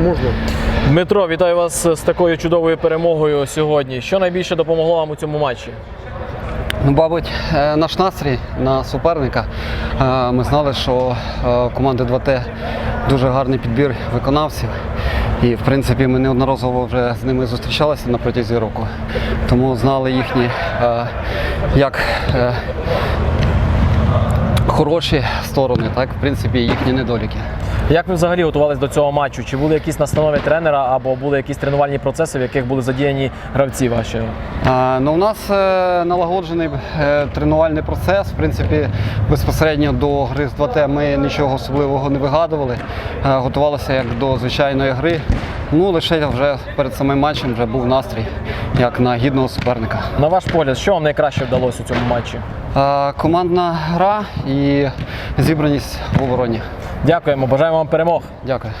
Можна. Дмитро, вітаю вас з такою чудовою перемогою сьогодні. Що найбільше допомогло вам у цьому матчі? Ну, мабуть, е, наш настрій на суперника. Е, Ми знали, що е, команди 2Т дуже гарний підбір виконавців. І, в принципі, ми неодноразово вже з ними зустрічалися на протязі року. Тому знали їхні як хороші сторони, так, в принципі, їхні недоліки. Як ви взагалі готувалися до цього матчу? Чи були якісь настанови тренера або були якісь тренувальні процеси, в яких були задіяні гравці ваші? А, Ну, у нас е, налагоджений е, тренувальний процес. В принципі, безпосередньо до гри з 2Т ми нічого особливого не вигадували. Е, Готувалися як до звичайної гри. Ну, лише вже перед самим матчем вже був настрій, як на гідного суперника. На ваш погляд, що вам найкраще вдалося у цьому матчі? Е, Командна гра і зібраність в обороні. Дякуємо, бажаємо вам перемог. Дякую.